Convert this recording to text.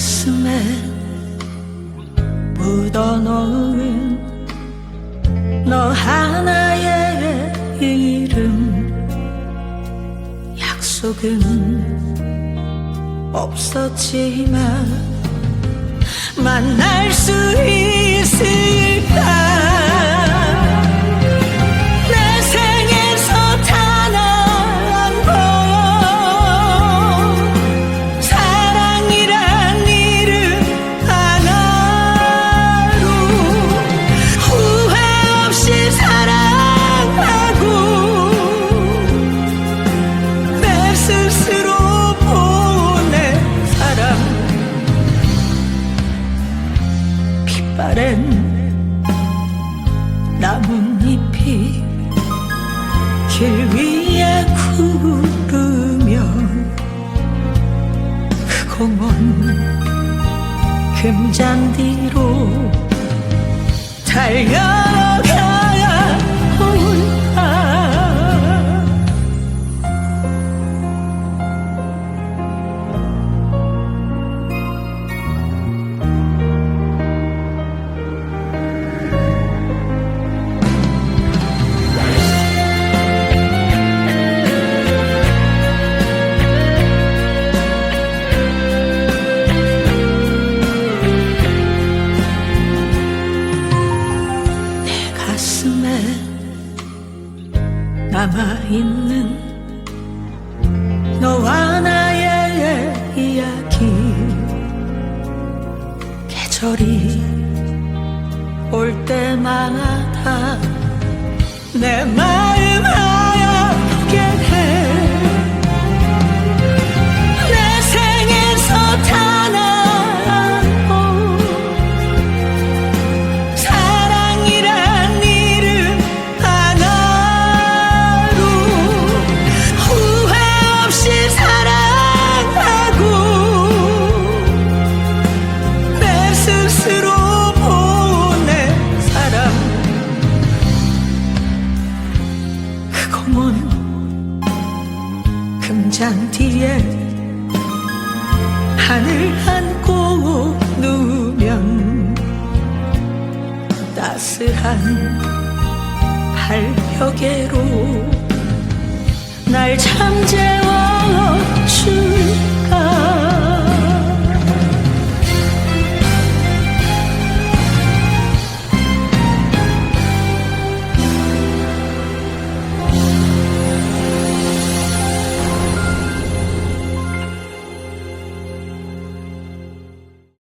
가슴에 묻어놓은 너 하나의 이름. 약속은 없었지만 만날 수 있을 빛바랜 나뭇잎이 길 위에 구르며 그 공원 금잔디로 달려가 남아있는 너와 나의 이야기. 계절이 올 때마다 내 마음 아 하늘 안고 누우면 따스한 발벽에로 날 잠재워 주